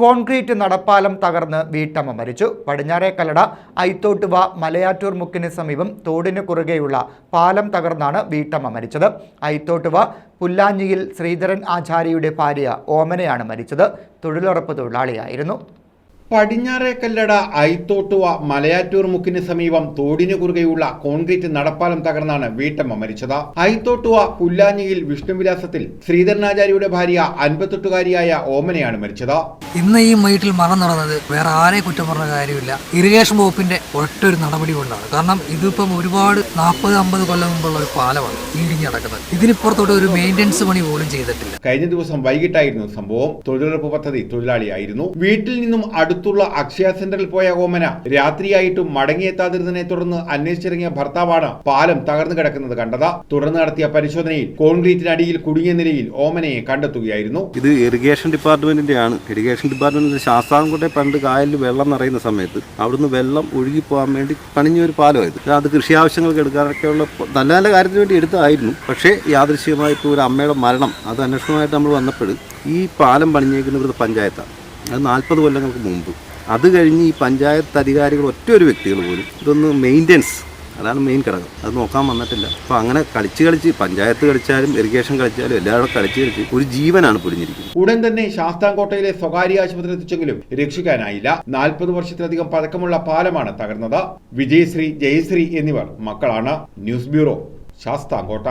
Concrete നടപ്പാലം തകർന്ന് വീട്ടമ്മ മരിച്ചു. പടിഞ്ഞാറേക്കല്ലട ഐത്തോട്ടുവ മലയാറ്റൂർ മുക്കിന് സമീപം തോടിന് കുറുകെയുള്ള പാലം തകർന്നാണ് വീട്ടമ്മ മരിച്ചത്. ഐത്തോട്ടുവ പുല്ലാഞ്ഞിയിൽ ശ്രീധരൻ ആചാര്യയുടെ ഭാര്യ ഓമനയാണ് മരിച്ചത്. തൊഴിലുറപ്പ് തൊഴിലാളിയായിരുന്നു. പടിഞ്ഞാറേ കല്ലട ഐത്തോട്ടുവ മലയാറ്റൂർ മുക്കിന് സമീപം തോടിനു കുറുകെയുള്ള കോൺക്രീറ്റ് നടപ്പാലം തകർന്നാണ് വീട്ടമ്മ മരിച്ചത്. ഐത്തോട്ടുവ പുല്ലാഞ്ഞിയിൽ വിഷ്ണുവിലാസത്തിൽ ശ്രീധരനാചാര്യയുടെ ഭാര്യ അൻപത്തെട്ടുകാരിയായ ഓമനയാണ് മരിച്ചത്. ഇന്ന് ഈ വീട്ടിൽ മരണം നടന്നത് വേറെ ആരെ കുറ്റം പറഞ്ഞ കാര്യമില്ല. ഇറിഗേഷൻ വകുപ്പിന്റെ ഒറ്റൊരു നടപടി കൊണ്ടാണ്. കാരണം ഇതിപ്പം ഒരുപാട് നാൽപ്പത് അമ്പത് കൊല്ലം മുമ്പുള്ള ഒരു പാലമാണ് ഇടിഞ്ഞ് നടക്കുന്നത്. ഇതിനിപ്പുറത്തോട്ട് ഒരു മെയിന്റെനൻസ് പണി പോലും ചെയ്തിട്ടില്ല. കഴിഞ്ഞ ദിവസം വൈകിട്ടായിരുന്നു സംഭവം. തൊഴിലുറപ്പ് പദ്ധതി തൊഴിലാളിയായിരുന്നു. വീട്ടിൽ നിന്നും അടുത്തുള്ള അക്ഷയ സെന്ററിൽ പോയ ഓമന. രാത്രിയായിട്ടും മടങ്ങിയെത്താതിരുന്നതിനെ തുടർന്ന് അന്വേഷിച്ചിറങ്ങിയ ഭർത്താവാണ് പാലം തകർന്നു കിടക്കുന്നത് കണ്ടത്. തുടർന്ന് നടത്തിയ പരിശോധനയിൽ കോൺക്രീറ്റിനടിയിൽ കുടുങ്ങിയ നിലയിൽ ഓമനയെ കണ്ടെത്തുകയായിരുന്നു. ഇത് ഇറിഗേഷൻ ഡിപ്പാർട്ട്മെന്റിന്റെ ആണ് ഇറിഗേഷൻ ഡിപ്പാർട്ട്മെന്റിന്റെ ശാസ്താംകോട്ടെ പണ്ട് കായലിൽ വെള്ളം നിറയുന്ന സമയത്ത് അവിടുന്ന് വെള്ളം ഒഴുകി പോകാൻ വേണ്ടി പണിഞ്ഞ ഒരു പാലമായത് അത് കൃഷി ആവശ്യങ്ങൾക്ക് എടുക്കാനൊക്കെയുള്ള നല്ല നല്ല കാര്യത്തിന് വേണ്ടി എടുത്തായിരുന്നു പക്ഷേ യാദൃശ്യമായിട്ട് ഒരു അമ്മയുടെ മരണം അത് അന്വേഷണമായിട്ട് നമ്മൾ വന്നപ്പോൾ ഈ പാലം പണിഞ്ഞേക്കുന്ന ഇവിടുത്തെ പഞ്ചായത്താണ്. അത് നാൽപ്പത് കൊല്ലങ്ങൾക്ക് മുമ്പ്. അത് കഴിഞ്ഞ് ഈ പഞ്ചായത്ത് അധികാരികൾ ഒറ്റ ഒരു വ്യക്തികൾ പോലും ഇതൊന്ന് മെയിന്റെനൻസ് അതാണ് മെയിൻ ഘടകം. അത് നോക്കാൻ വന്നിട്ടില്ല. അപ്പോൾ അങ്ങനെ കളിച്ച് കളിച്ച് പഞ്ചായത്ത് കളിച്ചാലും ഇറിഗേഷൻ കളിച്ചാലും എല്ലാവരും കളിച്ച് കളിച്ച് ഒരു ജീവനാണ് പൊടിഞ്ഞിരിക്കുന്നത്. ഉടൻ തന്നെ ശാസ്താംകോട്ടയിലെ സ്വകാര്യ ആശുപത്രി എത്തിച്ചെങ്കിലും രക്ഷിക്കാനായില്ല. നാൽപ്പത് വർഷത്തിലധികം പഴക്കമുള്ള പാലമാണ് തകർന്നത്. വിജയശ്രീ ജയശ്രീ എന്നിവർ മക്കളാണ്. News bureau Sasthamkotta.